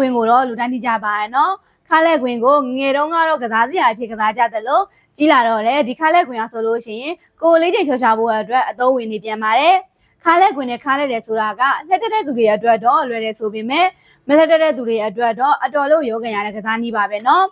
ကွင်းကိုတော့လူတိုင်းသိကြပါရဲ့နော်ခါလဲကွင်းကိုငငယ်တုန်းကတော့ကစားစရာအဖြစ်ကစားကြတယ်လို့ကြီးလာတော့လေဒီခါလဲကွင်းအောင်ဆိုလို့ရှိရင်ကိုယ်လေးချိန်ချောချဖို့အတွက်အသုံးဝင်နေပြန်ပါတယ်ခါလဲကွင်းနဲ့ခါလဲတယ်ဆိုတာကလက်တက်တဲ့သူတွေအတွက်တော့လွယ်တယ်ဆိုပေမဲ့မလက်တက်တဲ့သူတွေအတွက်တော့အတော်လို့ရောကန်ရတဲ့ကစားနည်းပါပဲနော်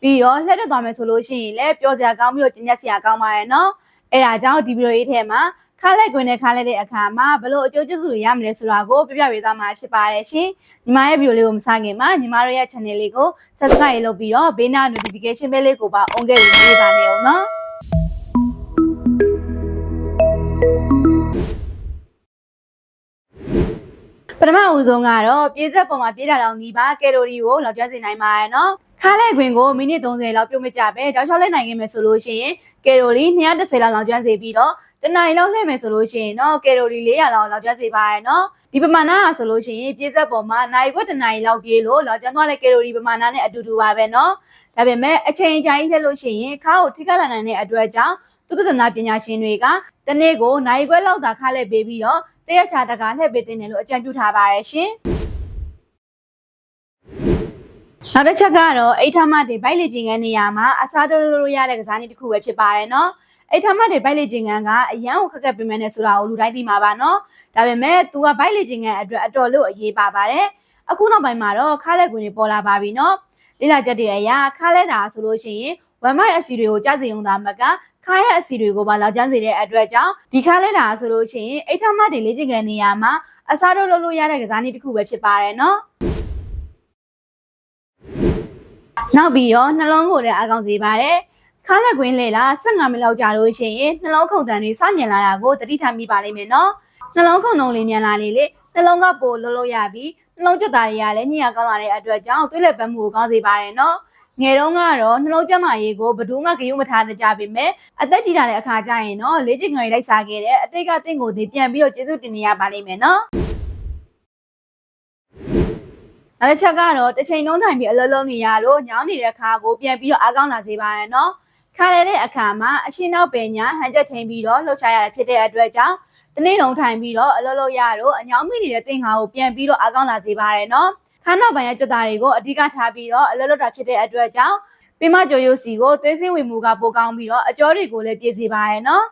ပြီးတော့လှက်တက်သွားမယ်ဆိုလို့ရှိရင်လည်းပျော်စရာကောင်းပြီးတော့ကျဉ်းကျက်စရာကောင်းပါရဲ့နော်အဲ့ဒါကြောင့်ဒီဗီဒီယိုလေးထဲမှာ ခါလက်ကွင်းနဲ့ခါလက်တဲ့အခါမှာဘလို့အကျိုးကျေးဇူးတွေရမလဲဆိုတာကိုပြပြပေးသွားမှာဖြစ်ပါတယ်ရှင်ညီမရဲ့ဗီဒီယိုလေးကိုမစခင်မှာညီမတို့ရဲ့ channel လေးကို subscribe လုပ်ပြီးတော့ဘေးနာ notification bell လေးကိုပါ on ခဲ့ပြီးနေပါနေအောင်နော်ပထမအဦးဆုံးကတော့ပြေးဆက်ပုံမှာပြေးတာလောက်နီးပါကယ်လိုရီကိုလောက်ကျွမ်းစေနိုင်ပါရဲ့နော်ခါလဲခွင်ကိုမိနစ်30လောက်ပြုတ်မကြပဲတောက်လျှောက်လိုက်နိုင်ခဲ့မယ်ဆိုလို့ရှိရင်ကယ်လိုရီ230လောက်လောက်ကျွမ်းစေပြီးတော့ တနင်္လာရီလောက်လှည့်မယ်ဆိုလို့ရှိရင်တော့ကယ်လိုရီ400လောက်လောက်ကျွမ်းစေပါရဲ့နော်ဒီပမာဏဟာဆိုလို့ရှိရင်ပြေးဆက်ပုံမှာနိုင်ခွက်တနင်္လာရီလောက်ပြေးလို့လောက်ကျွမ်းသွားတဲ့ကယ်လိုရီပမာဏနဲ့အတူတူပါပဲနော်ဒါပေမဲ့အချိန်ကြာကြီးလှည့်လို့ရှိရင်ခါကိုထိခိုက်လာနိုင်တဲ့အတွက်ကြောင့်သုတသနာပညာရှင်တွေကတနေ့ကိုနိုင်ခွက်လောက်သာခါလှည့်ပေးပြီးတော့တရက်ချာတကာလှည့်ပေးတင်တယ်လို့အကြံပြုထားပါတယ်ရှင်နောက်တစ်ချက်ကတော့အိတ်ထမတွေဘိုက်လေကျင်ငန်းနေရာမှာအစားတိုးလို့ရတဲ့ကစားနည်းတစ်ခုပဲဖြစ်ပါတယ်နော် အိတ်ထမတွေဘိုက်လေကျင်ငန်းကအရန်ကိုခက်ခက်ပြင်မယ်နဲ့ဆိုတာကိုလူတိုင်းသိမှာပါနော်ဒါပေမဲ့ तू ကဘိုက်လေကျင်ငန်းအတွက်အတော်လို့အရေးပါပါတယ်အခုနောက်ပိုင်းမှာတော့ခါလက်ကွင်းတွေပေါ်လာပါပြီနော်လိလာချက်တွေအရာခါလက်တာဆိုလို့ရှိရင်ဝမ်မိုက်အစီတွေကိုကြားစီုံသားမကခါရဲ့အစီတွေကိုပါလောက်ကျန်းစေတဲ့အတွက်ကြောင့်ဒီခါလက်တာဆိုလို့ရှိရင်အိတ်ထမတွေလေ့ကျင့်ခန်းနေရာမှာအစားတိုးလုပ်လို့ရတဲ့ကစားနည်းတစ်ခုပဲဖြစ်ပါတယ်နော်နောက်ပြီးတော့နှလုံးကိုလည်းအကောင်စေပါတယ် ခါလက်ကွင်းလေလား15မိနစ်လောက်ကြာလို့ရှိရင်နှလုံးခုန်တန်တွေစမြင်လာတာကိုတတိထားမိပါလိမ့်မယ်နော်နှလုံးခုန်လုံးလေးမြန်လာလေလေနှလုံးကပိုလှုပ်လို့ရပြီးနှလုံးကျက်သားတွေကလည်းညှိရကောင်းလာတဲ့အတွက်ကြောင့်သွေးလက်ပတ်မှုကိုကောင်းစေပါတယ်နော်ငယ်တုန်းကတော့နှလုံးကျန်းမာရေးကိုဘယ်သူမှဂရုမထားတတ်ကြပေမဲ့အသက်ကြီးလာတဲ့အခါကျရင်တော့လေ့ကျင့်ငွေလိုက်စားခဲ့တဲ့အတိတ်ကတင့်ကိုဒီပြန်ပြီးတော့ကျေးဇူးတင်နေရပါလိမ့်မယ်နော်နောက်တစ်ချက်ကတော့တစ်ချိန်လုံးထိုင်ပြီးအလုံးလုံးနေရလို့ညောင်းနေတဲ့ခါကိုပြန်ပြီးတော့အားကောင်းလာစေပါတယ်နော် ခါရတဲ့အခါမှာအရှင်းနောက်ပင်ညာဟန်ချက်ထိန်ပြီးတော့လှုပ်ရှားရတာဖြစ်တဲ့အတွက်ကြောင့်တနေ့လုံးထိုင်ပြီးတော့အလုံးလုံးရတော့အညောင်းမိနေတဲ့တင်ခါကိုပြန်ပြီးတော့အားကောင်းလာစေပါတယ်နော်ခါနောက်ပိုင်းရဲ့ကြွတာတွေကိုအဓိကထားပြီးတော့အလုံးလုံးတာဖြစ်တဲ့အတွက်ကြောင့်ပင်မကြိုရိုးစီကိုသွေးစင်းဝင်မှုကပိုကောင်းပြီးတော့အကျော်တွေကိုလည်းပြည့်စေပါတယ်နော်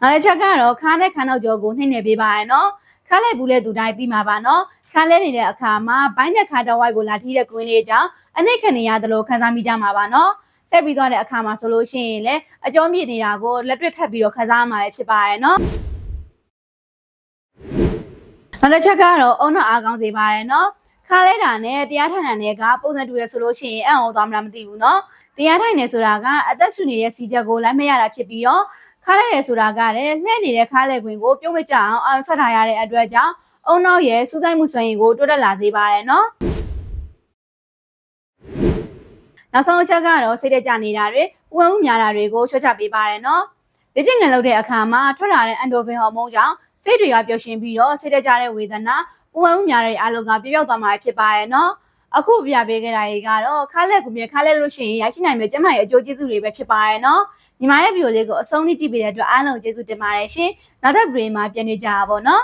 နောက်တစ်ချက်ကတော့ခါနဲ့ခါနောက်ကျော်ကိုနှိမ့်နေပေးပါရနော်ခါလဲဘူးလဲသူတိုင်းသိမှာပါနော် ခါလဲနေတဲ့အခါမှာဘိုင်းနဲ့ခါတဝိုက်ကိုလာထီးတဲ့ကွင်းလေးကြောင့်အနိတ်ခံနေရတယ်လို့ခံစားမိကြမှာပါနော်တက်ပြီးသွားတဲ့အခါမှာဆိုလို့ရှိရင်လည်းအကျော်မြင့်နေတာကိုလက်တွေ့ထပ်ပြီးတော့ခံစားရမှာပဲဖြစ်ပါရဲ့နော်နောက်တစ်ချက်ကတော့အုံနောက်အားကောင်းစေပါတယ်နော်ခါလဲတာနဲ့တရားထိုင်တာနဲ့ကပုံစံတူတယ်ဆိုလို့ရှိရင်အံ့ဩသွားမလားမသိဘူးနော်တရားထိုင်နေဆိုတာကအသက်ရှူနေတဲ့စီချက်ကိုလိုက်မရတာဖြစ်ပြီးတော့ခါလဲတယ်ဆိုတာကလည်းလှည့်နေတဲ့ခါလဲခွင်ကိုပြုံးမကြအောင်အောင်ဆက်ထားရတဲ့အတွက်ကြောင့် အုံနောက်ရဲ့စူးစိုက်မှုစွမ်းရည်ကိုတိုးတက်လာစေပါတယ်နော်နောက်ဆုံးအချက်ကတော့စိတ်တက်ကြနေတာတွေဥဝမှုများတာတွေကိုချွတ်ချပေးပါတယ်နော်လေ့ကျင့်ငယ်လုပ်တဲ့အခါမှာထွက်လာတဲ့အန်ဒိုဖင်ဟော်မုန်းကြောင့်စိတ်တွေကပျော်ရွှင်ပြီးတော့စိတ်တက်ကြတဲ့ဝေဒနာဥဝမှုများတဲ့အလုံးကပြပြောက်သွားမှာဖြစ်ပါတယ်နော်အခုပြပေးခဲ့တာတွေကတော့ခါလက်ကူမြေခါလက်လို့ရှိရင်ရရှိနိုင်မယ့်ကျန်းမာရေးအကျိုးကျေးဇူးတွေပဲဖြစ်ပါတယ်နော်ညီမရဲ့ဗီဒီယိုလေးကိုအဆုံးထိကြည့်ပေးတဲ့အတွက်အားလုံးကျေးဇူးတင်ပါတယ်ရှင်နောက်ထပ်ဗီဒီယိုမှာပြန်တွေ့ကြပါပေါ့နော်